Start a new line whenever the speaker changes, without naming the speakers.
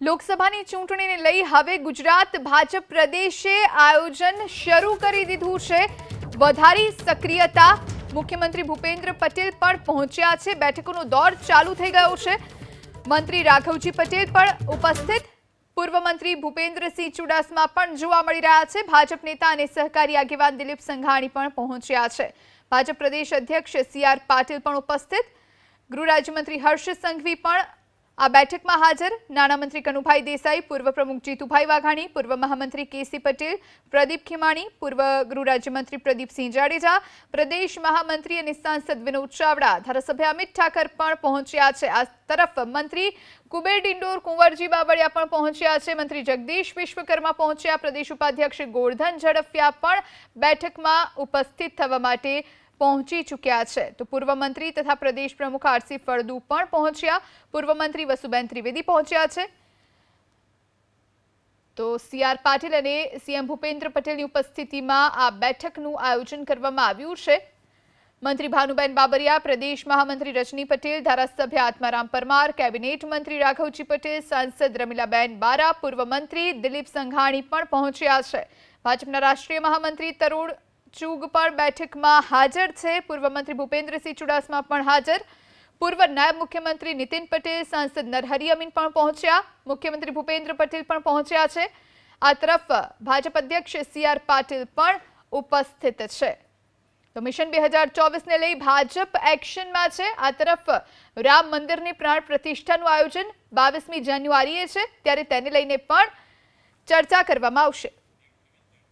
લોકસભાની ચૂંટણીને લઈ હવે ગુજરાત ભાજપ પ્રદેશે આયોજન શરૂ કરી દીધું છે. વધારી સક્રિયતા. મુખ્યમંત્રી ભૂપેન્દ્ર પટેલ પણ પહોંચ્યા છે. બેઠકોનો દોર ચાલુ થઈ ગયો છે. મંત્રી રાઘવજી પટેલ પણ ઉપસ્થિત. પૂર્વ મંત્રી ભૂપેન્દ્રસિંહ ચુડાસમા પણ જોવા મળી રહ્યા છે. ભાજપ નેતા અને સહકારી આગેવાન દિલીપ સંઘાણી પણ પહોંચ્યા છે. ભાજપ પ્રદેશ અધ્યક્ષ સી આર પાટીલ પણ ઉપસ્થિત. ગૃહ રાજ્યમંત્રી હર્ષ સંઘવી પણ આ બેઠકમાં હાજર નાણામંત્રી કનુભાઈ દેસાઈ, પૂર્વ પ્રમુખ જીતુભાઈ વાઘાણી, પૂર્વ મહામંત્રી કેસી પટેલ, પ્રદીપ ખીમાણી, પૂર્વ ગૃહ રાજ્યમંત્રી પ્રદીપસિંહ જાડેજા, પ્રદેશ મહામંત્રી અને સાંસદ વિનોદ ચાવડા, ધારાસભ્ય અમિત ઠાકર પણ પહોંચ્યા છે. આ તરફ મંત્રી કુબેર ડિંડોર, કુંવરજી બાવળિયા પણ પહોંચ્યા છે. મંત્રી જગદીશ વિશ્વકર્મા પહોંચ્યા. પ્રદેશ ઉપાધ્યક્ષ ગોરધન ઝડફિયા પણ બેઠકમાં ઉપસ્થિત થવા માટે પહોંચી ચૂક્યા છે. તો પૂર્વ મંત્રી તથા પ્રદેશ પ્રમુખ આરસી ફળદુ પણ પહોંચ્યા. પૂર્વ મંત્રી વસુબેન ત્રિવેદી પહોંચ્યા છે. તો સી આર પાટીલ અને સીએમ ભૂપેન્દ્ર પટેલની ઉપસ્થિતિમાં આ બેઠકનું આયોજન કરવામાં આવ્યું છે. મંત્રી ભાનુબેન બાબરિયા, પ્રદેશ મહામંત્રી રજની પટેલ, ધારાસભ્ય આત્મારામ પરમાર, કેબિનેટ મંત્રી રાઘવજી પટેલ, સાંસદ રમીલાબેન બારા, પૂર્વ મંત્રી દિલીપ સંઘાણી પણ પહોંચ્યા છે. ભાજપના રાષ્ટ્રીય મહામંત્રી તરુણ ચુગ પણ બેઠકમાં હાજર છે. પૂર્વ મંત્રી ભૂપેન્દ્રસિંહ ચુડાસમા પણ હાજર. પૂર્વ નાયબ મુખ્યમંત્રી નીતિન પટેલ, સાંસદ નરહરી અમીન પણ પહોંચ્યા. મુખ્યમંત્રી ભૂપેન્દ્ર પટેલ પણ પહોંચ્યા છે. આ તરફ ભાજપ અધ્યક્ષ સી આર પાટીલ પણ ઉપસ્થિત છે. તો મિશન બે હજાર ચોવીસને લઈ ભાજપ એક્શનમાં છે. આ તરફ રામ મંદિરની પ્રાણ પ્રતિષ્ઠાનું આયોજન બાવીસમી જાન્યુઆરીએ છે. ત્યારે તેને લઈને પણ ચર્ચા કરવામાં આવશે.